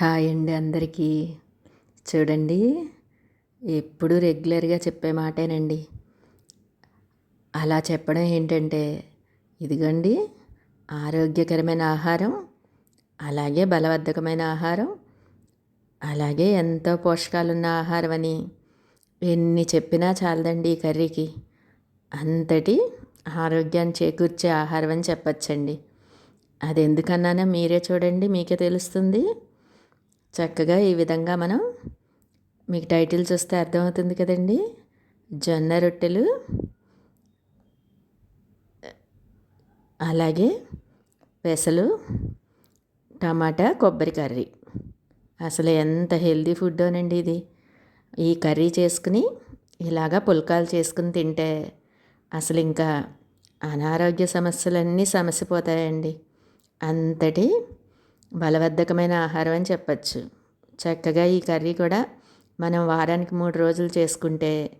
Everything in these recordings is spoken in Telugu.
హాయ్ అండి అందరికీ. చూడండి ఎప్పుడు రెగ్యులర్గా చెప్పే మాటేనండి. అలా చెప్పడం ఏంటంటే ఇదిగోండి ఆరోగ్యకరమైన ఆహారం అలాగే బలవర్ధకమైన ఆహారం అలాగే ఎంతో పోషకాలున్న ఆహారం అని ఎన్ని చెప్పినా చాలదండి ఈ కర్రీకి. అంతటి ఆరోగ్యాన్ని చేకూర్చే ఆహారం అని చెప్పచ్చండి. అది ఎందుకన్నానో మీరే చూడండి మీకే తెలుస్తుంది. చక్కగా ఈ విధంగా మనం మీకు టైటిల్ చూస్తే అర్థమవుతుంది కదండి. జొన్న రొట్టెలు అలాగే పెసలు టమాటా కొబ్బరి కర్రీ. అసలు ఎంత హెల్దీ ఫుడ్ అనండి ఇది. ఈ కర్రీ చేసుకుని ఇలాగా పుల్కాలు చేసుకుని తింటే అసలు ఇంకా అనారోగ్య సమస్యలన్నీ సమసిపోతాయండి. అంతటి బలవర్ధకమైన ఆహారం అని చెప్పచ్చు. చక్కగా ఈ కర్రీ కూడా మనం వారానికి మూడు రోజులు చేసుకుంటే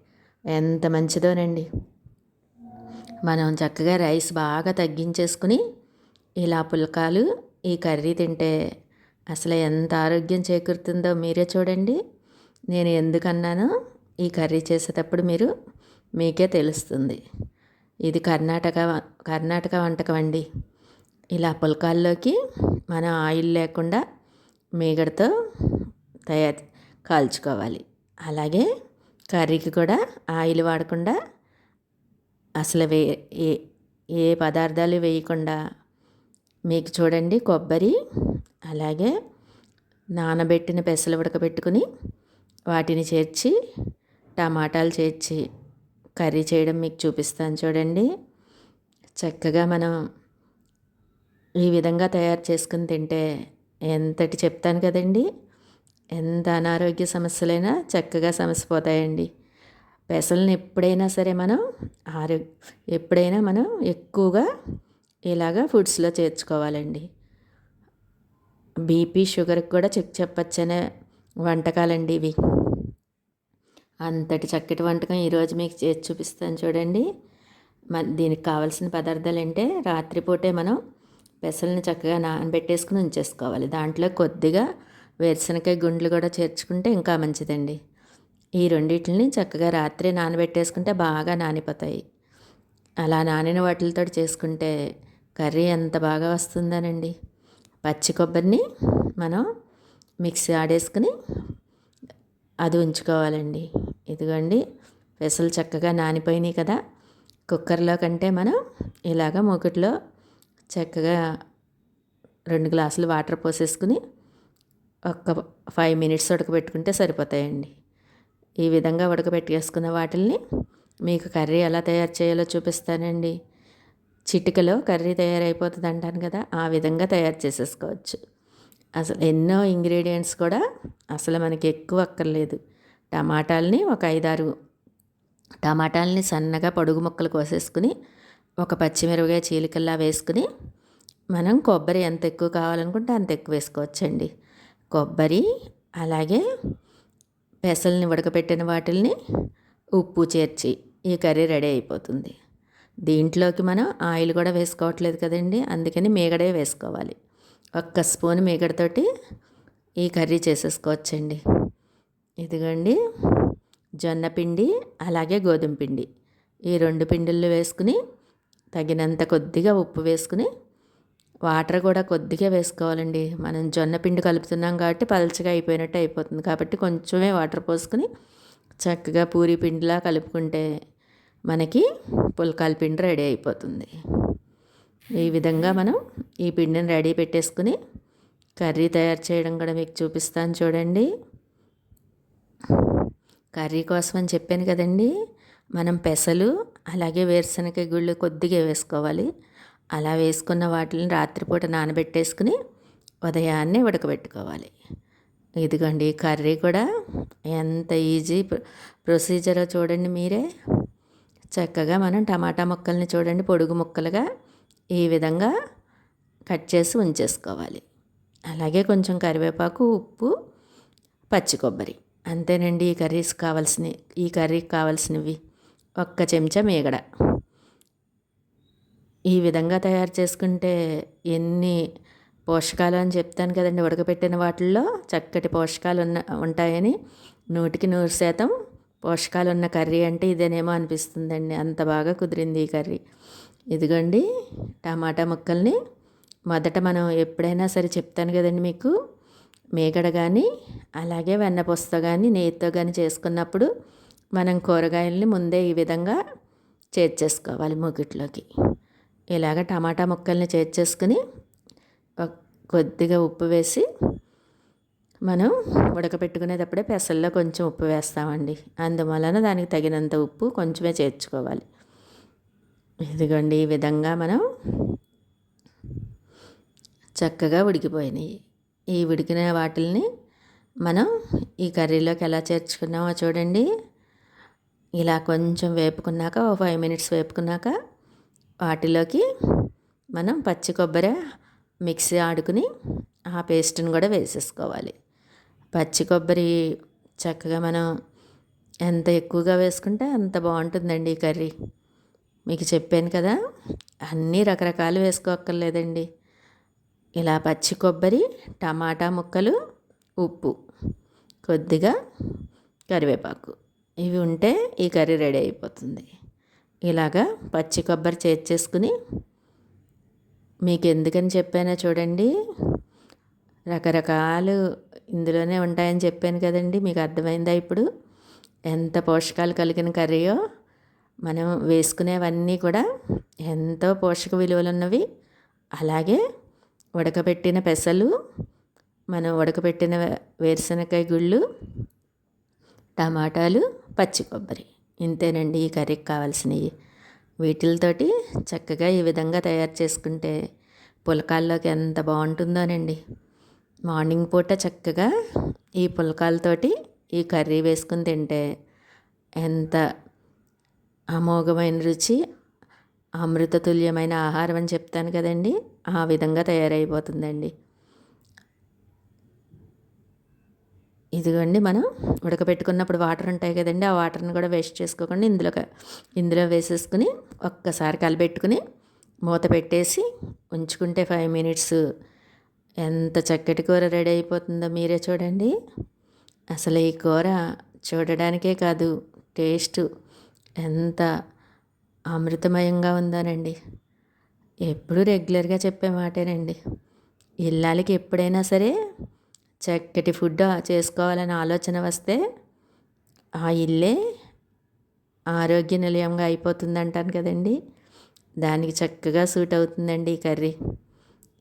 ఎంత మంచిదోనండి. మనం చక్కగా రైస్ బాగా తగ్గించేసుకుని ఇలా పుల్కాలు ఈ కర్రీ తింటే అసలు ఎంత ఆరోగ్యం చేకూరుతుందో మీరే చూడండి. నేను ఎందుకన్నానో ఈ కర్రీ చేసేటప్పుడు మీరు మీకే తెలుస్తుంది. ఇది కర్ణాటక కర్ణాటక వంటకం అండి. ఇలా పుల్కాల్లోకి మనం ఆయిల్ లేకుండా మీగడతో తయారు కాల్చుకోవాలి. అలాగే కర్రీకి కూడా ఆయిల్ వాడకుండా అసలు వే ఏ ఏ పదార్థాలు వేయకుండా మీకు చూడండి కొబ్బరి అలాగే నానబెట్టిన పెసలు ఉడకబెట్టుకుని వాటిని చేర్చి టమాటాలు చేర్చి కర్రీ చేయడం మీకు చూపిస్తాను చూడండి. చక్కగా మనం ఈ విధంగా తయారు చేసుకుని తింటే ఎంతటి చెప్తాను కదండి? ఎంత అనారోగ్య సమస్యలైనా చక్కగా సమసిపోతాయండి. పెసల్ని ఎప్పుడైనా సరే మనం ఆరోగ్య ఎప్పుడైనా మనం ఎక్కువగా ఇలాగా ఫుడ్స్లో చేర్చుకోవాలండి. బీపీ షుగర్కి కూడా చెక్ చెప్పచ్చనే వంటకాలండి ఇవి. అంతటి చక్కటి వంటకం ఈరోజు మీకు చేసి చూపిస్తాను చూడండి. దీనికి కావాల్సిన పదార్థాలు అంటే రాత్రిపూటే మనం పెసల్ని చక్కగా నానబెట్టేసుకుని ఉంచేసుకోవాలి. దాంట్లో కొద్దిగా వేరుశనకాయ గుండ్లు కూడా చేర్చుకుంటే ఇంకా మంచిదండి. ఈ రెండింటిని చక్కగా రాత్రి నానబెట్టేసుకుంటే బాగా నానిపోతాయి. అలా నానిన వాటితో చేసుకుంటే కర్రీ ఎంత బాగా వస్తుందనండి. పచ్చి కొబ్బరిని మనం మిక్సీ ఆడేసుకుని అది ఉంచుకోవాలండి. ఇదిగోండి పెసలు చక్కగా నానిపోయినాయి కదా. కుక్కర్లో కంటే మనం ఇలాగ మూకుట్లో చక్కగా రెండు గ్లాసులు వాటర్ పోసేసుకుని ఒక ఫైవ్ మినిట్స్ ఉడకబెట్టుకుంటే సరిపోతాయండి. ఈ విధంగా ఉడకబెట్టేసుకున్న వాటిల్ని మీకు కర్రీ ఎలా తయారు చేయాలో చూపిస్తానండి. చిటికలో కర్రీ తయారైపోతుంది అంటాను కదా ఆ విధంగా తయారు చేసేసుకోవచ్చు. అసలు ఎన్నో ఇంగ్రీడియంట్స్ కూడా అసలు మనకి ఎక్కువ అక్కర్లేదు. టమాటాలని ఒక ఐదారు టమాటాలని సన్నగా పొడుగు ముక్కలు కోసేసుకుని ఒక పచ్చిమిరపకాయ చీలికల్లా వేసుకుని మనం కొబ్బరి ఎంత ఎక్కువ కావాలనుకుంటే అంత ఎక్కువ వేసుకోవచ్చండి. కొబ్బరి అలాగే పెసల్ని ఉడకపెట్టిన వాటిల్ని ఉప్పు చేర్చి ఈ కర్రీ రెడీ అయిపోతుంది. దీంట్లోకి మనం ఆయిల్ కూడా వేసుకోవట్లేదు కదండి అందుకని మీగడే వేసుకోవాలి. ఒక్క స్పూన్ మీగడతోటి ఈ కర్రీ చేసేసుకోవచ్చండి. ఇదిగోండి జొన్న పిండి అలాగే గోధుమ పిండి. ఈ రెండు పిండిళ్ళు వేసుకుని తగినంత కొద్దిగా ఉప్పు వేసుకుని వాటర్ కూడా కొద్దిగా వేసుకోవాలండి. మనం జొన్న పిండి కలుపుతున్నాం కాబట్టి పలచగా అయిపోయినట్టు అయిపోతుంది. కాబట్టి కొంచెమే వాటర్ పోసుకుని చక్కగా పూరి పిండిలా కలుపుకుంటే మనకి పుల్కాల పిండి రెడీ అయిపోతుంది. ఈ విధంగా మనం ఈ పిండిని రెడీ పెట్టేసుకుని కర్రీ తయారు చేయడం కూడా మీకు చూపిస్తాను చూడండి. కర్రీ కోసం అని చెప్పాను కదండీ. మనం పెసలు అలాగే వేరుశనగ గుళ్ళు కొద్దిగా వేసుకోవాలి. అలా వేసుకున్న వాటిని రాత్రిపూట నానబెట్టేసుకుని ఉదయాన్నే ఉడకబెట్టుకోవాలి. ఇదిగోండి కర్రీ కూడా. ఎంత ఈజీ ప్రొసీజరో చూడండి మీరే. చక్కగా మనం టమాటా ముక్కల్ని చూడండి పొడుగు ముక్కలుగా ఈ విధంగా కట్ చేసి ఉంచేసుకోవాలి. అలాగే కొంచెం కరివేపాకు ఉప్పు పచ్చి కొబ్బరి. అంతేనండి ఈ కర్రీస్ కావాల్సినవి ఈ కర్రీకి కావాల్సినవి. ఒక్క చెంచా మీగడ. ఈ విధంగా తయారు చేసుకుంటే ఎన్ని పోషకాలు అని చెప్తాను కదండి. ఉడకపెట్టిన వాటిల్లో చక్కటి పోషకాలు ఉన్న ఉంటాయని నూటికి నూరు శాతం పోషకాలు ఉన్న కర్రీ అంటే ఇదేనేమో అనిపిస్తుందండి. అంత బాగా కుదిరింది ఈ కర్రీ. ఇదిగోండి టమాటా ముక్కల్ని మొదట మనం ఎప్పుడైనా సరే చెప్తాను కదండి మీకు. మేగడ కానీ అలాగే వెన్నపూసతో కానీ నెయ్యితో కానీ చేసుకున్నప్పుడు మనం కూరగాయల్ని ముందే ఈ విధంగా చేర్చేసుకోవాలి మూకిట్లోకి ఇలాగ టమాటా ముక్కల్ని చేర్చేసుకుని కొద్దిగా ఉప్పు వేసి మనం ఉడకపెట్టుకునేటప్పుడే పెసల్లో కొంచెం ఉప్పు వేస్తామండి. అందువలన దానికి తగినంత ఉప్పు కొంచెమే చేర్చుకోవాలి. ఇదిగోండి ఈ విధంగా మనం చక్కగా ఉడికిపోయినాయి. ఈ ఉడికిన వాటిల్ని మనం ఈ కర్రీలోకి ఎలా చేర్చుకున్నామో చూడండి. ఇలా కొంచెం వేపుకున్నాక ఒక ఫైవ్ మినిట్స్ వేపుకున్నాక వాటిలోకి మనం పచ్చి కొబ్బరి మిక్సీ ఆడుకుని ఆ పేస్ట్ని కూడా వేసేసుకోవాలి. పచ్చి కొబ్బరి చక్కగా మనం ఎంత ఎక్కువగా వేసుకుంటే అంత బాగుంటుందండి ఈ కర్రీ. మీకు చెప్పాను కదా అన్నీ రకరకాలు వేసుకోక్కర్లేదండి. ఇలా పచ్చి కొబ్బరి టమాటా ముక్కలు ఉప్పు కొద్దిగా కరివేపాకు. ఇవి ఉంటే ఈ కర్రీ రెడీ అయిపోతుంది. ఇలాగా పచ్చి కొబ్బరి చేర్చేసుకుని మీకు ఎందుకని చెప్పానో చూడండి. రకరకాలు ఇందులోనే ఉంటాయని చెప్పాను కదండి. మీకు అర్థమైందా ఇప్పుడు? ఎంత పోషకాలు కలిగిన కర్రీయో మనం వేసుకునేవన్నీ కూడా ఎంతో పోషక విలువలు ఉన్నవి. అలాగే ఉడకబెట్టిన పెసలు మనం ఉడకబెట్టిన వేరుశనగకాయ గుళ్ళు టమాటాలు పచ్చి కొబ్బరి. ఇంతేనండి ఈ కర్రీకి కావాల్సినవి వీటితోటి చక్కగా ఈ విధంగా తయారు చేసుకుంటే పులకాల్లోకి ఎంత బాగుంటుందోనండి. మార్నింగ్ పూట చక్కగా ఈ పులకాలతోటి ఈ కర్రీ వేసుకుని తింటే ఎంత అమోఘమైన రుచి అమృతతుల్యమైన ఆహారం అని చెప్తాను కదండి ఆ విధంగా తయారైపోతుందండి. ఇదిగోండి మనం ఉడకబెట్టుకున్నప్పుడు వాటర్ ఉంటాయి కదండి ఆ వాటర్ని కూడా వేస్ట్ చేసుకోకుండా ఇందులో ఇందులో వేసేసుకుని ఒక్కసారి కలిపెట్టుకుని మూత పెట్టేసి ఉంచుకుంటే ఫైవ్ మినిట్స్ ఎంత చక్కటి కూర రెడీ అయిపోతుందో మీరే చూడండి. అసలు ఈ కూర చూడడానికే కాదు టేస్ట్ ఎంత అమృతమయంగా ఉందోనండి. ఎప్పుడు రెగ్యులర్గా చెప్పే మాటేనండి. ఇల్లాలకి ఎప్పుడైనా సరే చక్కటి ఫుడ్ చేసుకోవాలని ఆలోచన వస్తే ఆ ఇల్లే ఆరోగ్య నిలయంగా అయిపోతుంది అంటాను కదండి. దానికి చక్కగా సూట్ అవుతుందండి ఈ కర్రీ.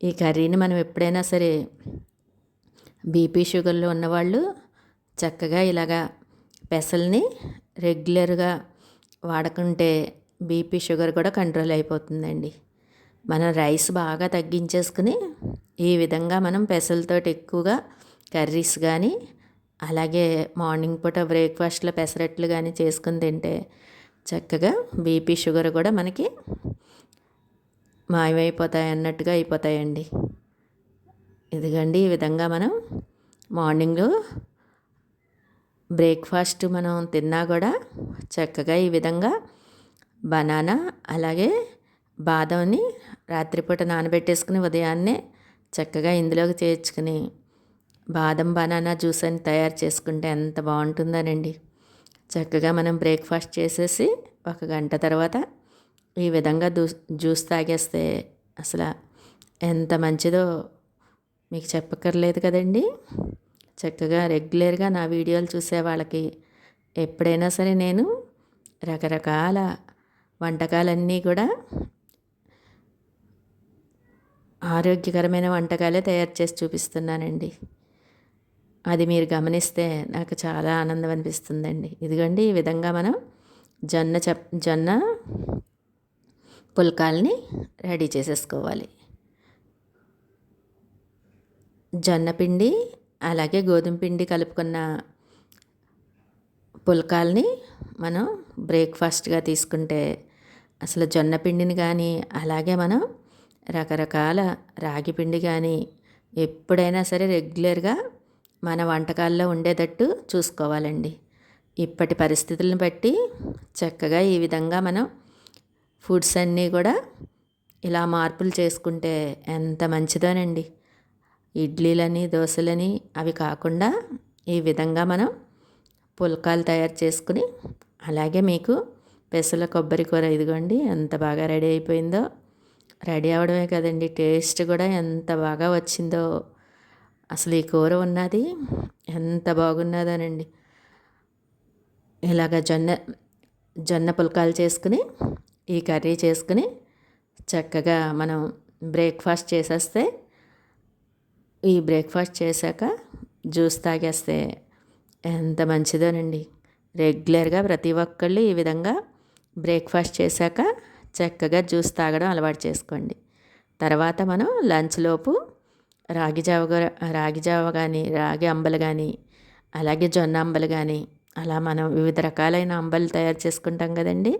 ఈ కర్రీని మనం ఎప్పుడైనా సరే బీపీ షుగర్లు ఉన్నవాళ్ళు చక్కగా ఇలాగా పెసల్ని రెగ్యులర్గా వాడుకుంటే బీపీ షుగర్ కూడా కంట్రోల్ అయిపోతుందండి. మనం రైస్ బాగా తగ్గించేసుకుని ఈ విధంగా మనం పెసలతోటి ఎక్కువగా కర్రీస్ కానీ అలాగే మార్నింగ్ పూట బ్రేక్ఫాస్ట్లో పెసరట్లు కానీ చేసుకుని తింటే చక్కగా బీపీ షుగర్ కూడా మనకి మాయమైపోతాయి అన్నట్టుగా అయిపోతాయండి. ఇదిగండి ఈ విధంగా మనం మార్నింగ్ బ్రేక్ఫాస్ట్ మనం తిన్నా కూడా చక్కగా ఈ విధంగా బనానా అలాగే బాదంని రాత్రిపూట నానబెట్టేసుకుని ఉదయాన్నే చక్కగా ఇందులోకి చేర్చుకుని బాదం బనానా జ్యూస్ అని తయారు చేసుకుంటే ఎంత బాగుంటుందోనండి. చక్కగా మనం బ్రేక్ఫాస్ట్ చేసేసి ఒక గంట తర్వాత ఈ విధంగా జ్యూస్ తాగేస్తే అసలు ఎంత మంచిదో మీకు చెప్పక్కర్లేదు కదండి. చక్కగా రెగ్యులర్గా నా వీడియోలు చూసే వాళ్ళకి ఎప్పుడైనా సరే నేను రకరకాల వంటకాలన్నీ కూడా ఆరోగ్యకరమైన వంటకాలే తయారు చేసి చూపిస్తున్నానండి. అది మీరు గమనిస్తే నాకు చాలా ఆనందం అనిపిస్తుందండి. ఇదిగోండి ఈ విధంగా మనం జొన్న చెప్ జొన్న పుల్కాల్ని రెడీ చేసేసుకోవాలి. జొన్న పిండి అలాగే గోధుమ పిండి కలుపుకున్న పుల్కాల్ని మనం బ్రేక్ఫాస్ట్గా తీసుకుంటే అసలు జొన్న పిండిని కానీ అలాగే మనం రకరకాల రాగి పిండి కానీ ఎప్పుడైనా సరే రెగ్యులర్గా మన వంటకాల్లో ఉండేటట్టు చూసుకోవాలండి. ఇప్పటి పరిస్థితులను బట్టి చక్కగా ఈ విధంగా మనం ఫుడ్స్ అన్నీ కూడా ఇలా మార్పులు చేసుకుంటే ఎంత మంచిదోనండి. ఇడ్లీలని దోశలని అవి కాకుండా ఈ విధంగా మనం పుల్కాలు తయారు చేసుకుని అలాగే మీకు పెసల కొబ్బరి కూర ఇదిగోండి ఎంత బాగా రెడీ అయిపోయిందో. రెడీ అవడమే కదండి. టేస్ట్ కూడా ఎంత బాగా వచ్చిందో. అసలు ఈ కూర ఉన్నది? ఎంత బాగున్నదోనండి. ఇలాగ జొన్న జొన్న పుల్కాలు చేసుకుని ఈ కర్రీ చేసుకుని చక్కగా మనం బ్రేక్ఫాస్ట్ చేసేస్తే ఈ బ్రేక్ఫాస్ట్ చేశాక జ్యూస్ తాగేస్తే ఎంత మంచిదోనండి. రెగ్యులర్గా ప్రతి ఒక్కళ్ళు ఈ విధంగా బ్రేక్ఫాస్ట్ చేశాక చక్కగా జ్యూస్ తాగడం అలవాటు చేసుకోండి. తర్వాత మనం లంచ్ లోపు రాగి జావ రాగి జావ కానీ రాగి అంబలు కానీ అలాగే జొన్న అంబలు కానీ అలా మనం వివిధ రకాలైన అంబలు తయారు చేసుకుంటాం కదండి.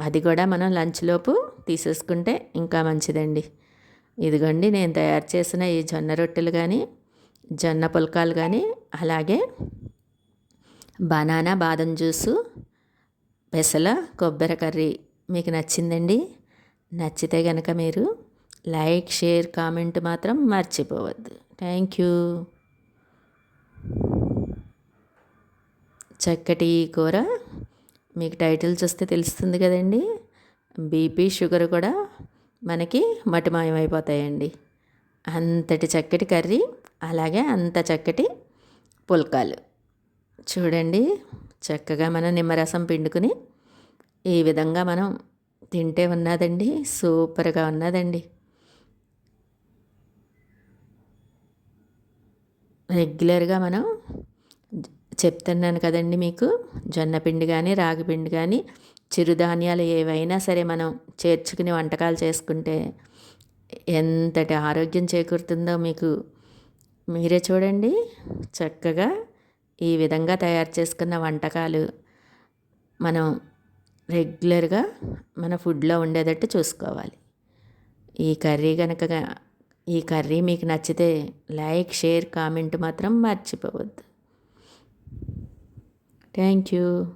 అది కూడా మనం లంచ్ లోపు తీసేసుకుంటే ఇంకా మంచిదండి. ఇదిగోండి నేను తయారు చేసిన ఈ జొన్న రొట్టెలు కానీ జొన్న పుల్కాలు కానీ అలాగే బనానా బాదం జ్యూసు పెసల కొబ్బరి కర్రీ మీకు నచ్చిందండి? నచ్చితే కనుక మీరు లైక్ షేర్ కామెంట్ మాత్రం మర్చిపోవద్దు. Thank you. చక్కటి కూర. మీకు టైటిల్ చూస్తే తెలుస్తుంది కదండి. బీపీ షుగర్ కూడా మనకి మటిమాయమైపోతాయండి. అంతటి చక్కటి కర్రీ అలాగే అంత చక్కటి పుల్కాలు. చూడండి చక్కగా మనం నిమ్మరసం పిండుకుని ఈ విధంగా మనం తింటే ఉన్నదండి. సూపర్గా ఉన్నదండి. రెగ్యులర్గా మనం చెప్తున్నాను కదండి మీకు. జొన్నపిండి కానీ రాగి పిండి కానీ చిరుధాన్యాలు ఏవైనా సరే మనం చేర్చుకుని వంటకాలు చేసుకుంటే ఎంతటి ఆరోగ్యం చేకూరుతుందో మీకు మీరే చూడండి. చక్కగా ఈ విధంగా తయారు చేసుకున్న వంటకాలు మనం రెగ్యులర్గా మన ఫుడ్లో ఉండేటట్టు చూసుకోవాలి. ఈ కర్రీ కనుక ఈ కర్రీ మీకు నచ్చితే లైక్ షేర్ కామెంట్ మాత్రం మర్చిపోవద్దు. Thank you.